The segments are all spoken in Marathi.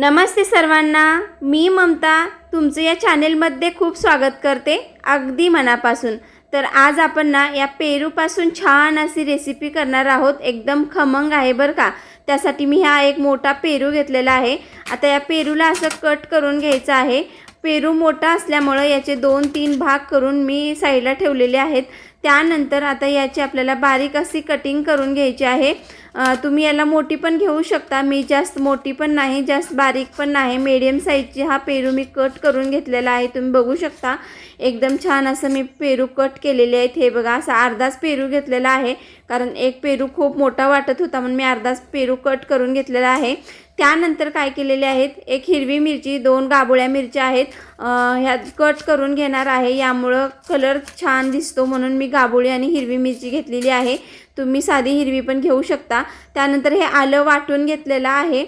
नमस्ते सर्वांना मी ममता तुमचं या चॅनेलमध्ये खूप स्वागत करते अगदी मनापासून. तर आज आपण ना या पेरूपासून छान अशी रेसिपी करणार आहोत. एकदम खमंग आहे बरं का. त्यासाठी मी हा एक मोठा पेरू घेतलेला आहे. आता या पेरूला असं कट करून घ्यायचं आहे. पेरू मोठा असल्यामुळं याचे दोन तीन भाग करून मी साईडला ठेवलेले आहेत. त्यानंतर आता याची आपल्याला बारीक अशी कटिंग करून घ्यायची आहे. तुम्ही याला मोठी पण घेऊ शकता. मी जास्त मोठी पण नाही जास्त बारीक पण नाही. मीडियम साईजची हा पेरू मी कट करून घेतलेला आहे. तुम्ही बघू शकता. एकदम छान असं मी पेरू कट केलेले आहेत. हे बघा असा अर्धाच पेरू घेतलेला आहे. कारण एक पेरू खूप मोठा वाटत होता म्हणून मी अर्धाच पेरू कट करून घेतलेला आहे. त्यानंतर काय केलेले आहेत? एक हिरवी मिरची दोन गाबोळ्या मिरच्या आहेत. ह्या कट करून घेणार आहे. यामुळं कलर छान दिसतो म्हणून मी गाबोळी आणि हिरवी मिरची घेतलेली आहे. तुम्ही साधी हिरवी पण घेऊ शकता. त्यानंतर हे आलं वाटून घेतलेलं आहे.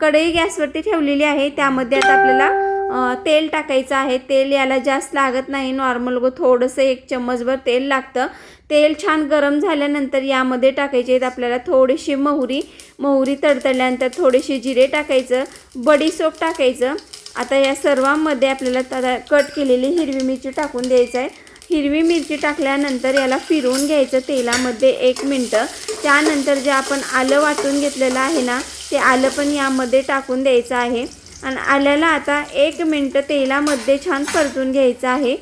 कढई गॅसवरती ठेवलेली आहे. त्यामध्ये आता आपल्याला तेल टाकायचं आहे. तेल याला जास्त लागत नाही. नॉर्मल गो थोडंसं एक चम्मचभर तेल लागतं. तेल छान गरम झाल्यानंतर यामध्ये टाकायचे आहेत आपल्याला थोडीशी मोहरी. मोहरी तडतडल्यानंतर थोडेसे जिरे टाकायचं. बडीसोप टाकायचं. आता या सर्वांमध्ये आपल्याला कट केलेली हिरवी मिरची टाकून द्यायचं आहे. हिरवी मिरची टाकल्यानंतर याला फिरवून घ्यायचं तेलामध्ये एक मिनटं. त्यानंतर जे आपण आलं वाटून घेतलेलं आहे ना ते आलं पण यामध्ये टाकून द्यायचं आहे. आणि आल्याला आता एक मिनटं तेलामध्ये छान परतून घ्यायचं आहे.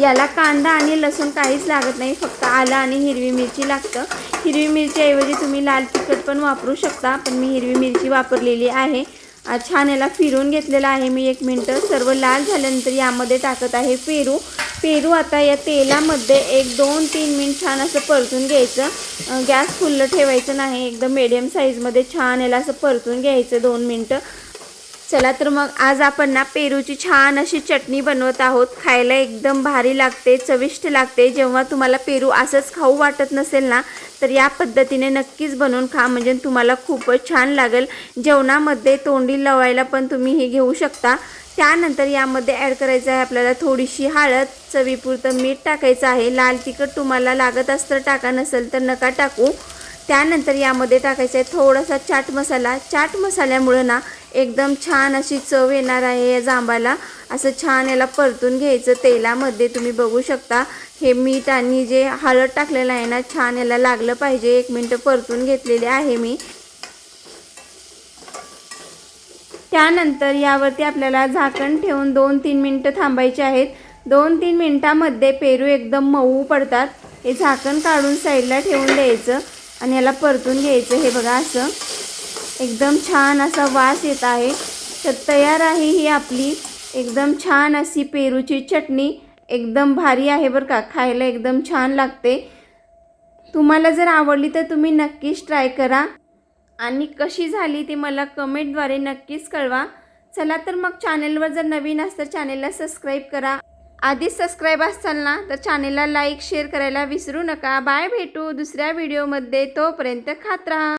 याला कांदा आणि लसूण काहीच लागत नाही फक्त आलं आणि हिरवी मिरची लागतं. हिरवी मिरचीऐवजी तुम्ही लाल तिखट पण वापरू शकता पण मी हिरवी मिरची वापरलेली आहे. छान याला फिरून घेतलेलं आहे मी एक मिनटं. सर्व लाल झाल्यानंतर यामध्ये टाकत आहे पेरू. पेरू आता या तेलामध्ये एक दोन तीन मिनिट छान असं परतून घ्यायचं. गॅस फुल्लं ठेवायचं नाही. एकदम मिडियम साईजमध्ये छान याला असं परतून घ्यायचं दोन मिनटं. चला तर मग आज आपण ना पेरूची छान अशी चटणी बनवत आहोत. खायला एकदम भारी लागते चविष्ट लागते. जेव्हा तुम्हाला पेरू असंच खाऊ वाटत नसेल ना तर या पद्धतीने नक्कीच बनवून खा. म्हणजे तुम्हाला खूपच छान लागेल. जेवणामध्ये तोंडी लवायला पण तुम्ही हे घेऊ शकता. त्यानंतर यामध्ये ॲड करायचं आहे आपल्याला थोडीशी हळद चवीपुरतं मीठ टाकायचं आहे. लाल तिखट तुम्हाला लागत असतं टाका नसेल तर नका टाकू. त्यानंतर यामध्ये टाकायचं आहे थोडासा चाट मसाला. चाट मसाल्यामुळं ना एकदम छान अशी चव येणार आहे या जांबाला. असं छान याला परतून घ्यायचं तेलामध्ये. तुम्ही बघू शकता हे मीठ आणि जे हळद टाकलेलं आहे ना छान याला लागलं पाहिजे. एक मिनटं परतून घेतलेले आहे मी. त्यानंतर यावरती आपल्याला झाकण ठेवून दोन तीन मिनटं थांबायचे आहेत. दोन तीन मिनटामध्ये पेरू एकदम मऊ पडतात. हे झाकण काढून साईडला ठेवून द्यायचं. आणि याला परतून घ्यायचं. हे बघा असं. एकदम छान असा वास येत आहे. तर तयार आहे ही आपली. एकदम छान अशी पेरूची चटणी. एकदम भारी आहे बरं का. खायला एकदम छान लागते. तुम्हाला जर आवडली तर तुम्ही नक्कीच ट्राय करा. आणि कशी झाली ती मला कमेंटद्वारे नक्कीच कळवा. चला तर मग चॅनेलवर जर नवीन असतं चॅनेलला सबस्क्राईब करा. आधीच सबस्क्राईब असाल ना तर चॅनेलला लाईक शेअर करायला विसरू नका. बाय भेटू दुसऱ्या व्हिडिओमध्ये तोपर्यंत खात राहा.